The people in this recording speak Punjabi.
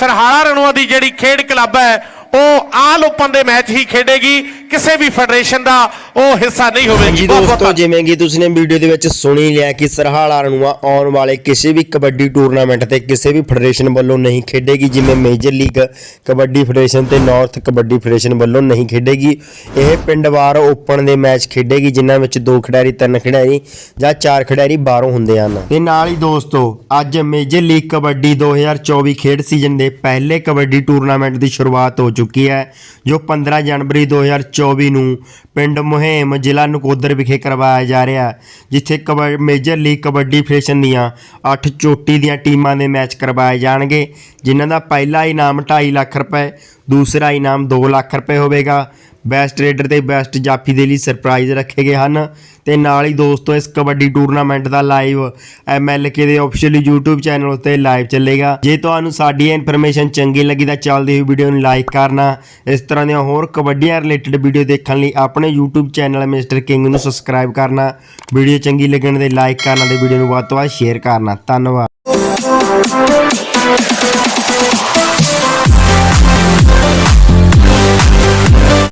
ਸਰਹਾਲਾ ਰਣੂਆ ਦੀ ਜਿਹੜੀ ਖੇਡ ਕਲੱਬ ਹੈ ਉਹ ਆਲ ਓਪਨ ਦੇ ਮੈਚ ਹੀ ਖੇਡੇਗੀ। ਕਿਸੇ ਵੀ ਫੈਡਰੇਸ਼ਨ ਦਾ ਉਹ ਹਿੱਸਾ ਨਹੀਂ ਹੋਵੇਗੀ। ਦੋਸਤੋ ਜਿਵੇਂ ਕਿ ਤੁਸੀਂ ਨੇ ਵੀਡੀਓ ਦੇ ਵਿੱਚ ਸੁਣੀ ਲਿਆ ਕਿ ਸਰਹਾਲਾ ਰਣੂਆ ਆਉਣ ਵਾਲੇ ਕਿਸੇ ਵੀ ਕਬੱਡੀ ਟੂਰਨਾਮੈਂਟ ਤੇ ਕਿਸੇ ਵੀ ਫੈਡਰੇਸ਼ਨ ਵੱਲੋਂ ਨਹੀਂ ਖੇਡੇਗੀ ਜਿਵੇਂ ਮੇਜਰ ਲੀਗ ਕਬੱਡੀ ਫੈਡਰੇਸ਼ਨ ਤੇ ਨਾਰਥ ਕਬੱਡੀ ਫੈਡਰੇਸ਼ਨ ਵੱਲੋਂ ਨਹੀਂ ਖੇਡੇਗੀ। ਇਹ ਪਿੰਡਵਾਰ ਓਪਨ ਦੇ ਮੈਚ ਖੇਡੇਗੀ ਜਿਨ੍ਹਾਂ ਵਿੱਚ ਦੋ ਖਿਡਾਰੀ ਤਿੰਨ ਖਿਡਾਰੀ ਜਾਂ ਚਾਰ ਖਿਡਾਰੀ ਬਾਹਰੋਂ ਹੁੰਦੇ ਹਨ। ਤੇ ਨਾਲ ਹੀ ਦੋਸਤੋ ਅੱਜ ਮੇਜਰ ਲੀਗ ਕਬੱਡੀ 2024 ਖੇਡ ਸੀਜ਼ਨ ਦੇ ਪਹਿਲੇ ਕਬੱਡੀ ਟੂਰਨਾਮੈਂਟ ਦੀ ਸ਼ੁਰੂਆਤ ਹੋ ਚੁੱਕੀ ਹੈ ਜੋ 15 ਜਨਵਰੀ 2024 ਨੂੰ ਪਿੰਡ ਮੁਹਿੰਮ ਜ਼ਿਲ੍ਹਾ ਨਕੋਦਰ ਵਿਖੇ ਕਰਵਾਇਆ ਜਾ ਰਿਹਾ ਜਿੱਥੇ ਕਬ- ਮੇਜਰ ਲੀਗ ਕਬੱਡੀ ਫੈਡਰੇਸ਼ਨ ਦੀਆਂ 8 ਚੋਟੀ ਦੀਆਂ ਟੀਮਾਂ ਦੇ ਮੈਚ ਕਰਵਾਏ ਜਾਣਗੇ, ਜਿਨ੍ਹਾਂ ਦਾ ਪਹਿਲਾ ਇਨਾਮ 2.5 ਲੱਖ ਰੁਪਏ ਦੂਸਰਾ ਇਨਾਮ 2 ਲੱਖ ਰੁਪਏ ਹੋਵੇਗਾ। ਬੈਸਟ ਰੇਡਰ ਤੇ ਬੈਸਟ ਜਾਫੀ ਦੇ ਲਈ ਸਰਪ੍ਰਾਈਜ਼ ਰੱਖੇ ਗਏ ਹਨ ਤੇ ਨਾਲ ਹੀ ਦੋਸਤੋ, ਇਸ ਕਬੱਡੀ ਟੂਰਨਾਮੈਂਟ ਦਾ ਲਾਈਵ ਐਮਐਲਕੇ ਦੇ ਆਫੀਸ਼ੀਅਲੀ YouTube ਚੈਨਲ ਉੱਤੇ ਲਾਈਵ ਚੱਲੇਗਾ। ਜੇ ਤੁਹਾਨੂੰ ਸਾਡੀ ਇਨਫੋਰਮੇਸ਼ਨ ਚੰਗੀ ਲੱਗੀ ਤਾਂ ਚੱਲਦੀ ਹੋਈ ਵੀਡੀਓ ਨੂੰ ਲਾਈਕ ਕਰਨਾ। ਇਸ ਤਰ੍ਹਾਂ ਦੀਆਂ ਹੋਰ ਕਬੱਡੀਆਂ ਰਿਲੇਟਡ ਵੀਡੀਓ ਦੇਖਣ ਲਈ ਆਪਣੇ YouTube ਚੈਨਲ ਮਿਸਟਰ ਕਿੰਗ ਨੂੰ ਸਬਸਕ੍ਰਾਈਬ ਕਰਨਾ। ਵੀਡੀਓ ਚੰਗੀ ਲੱਗਣ ਦੇ ਲਾਈਕ ਕਰਨਾ ਤੇ ਵੀਡੀਓ ਨੂੰ ਵੱਧ ਤੋਂ ਵੱਧ ਸ਼ੇਅਰ ਕਰਨਾ। ਧੰਨਵਾਦ।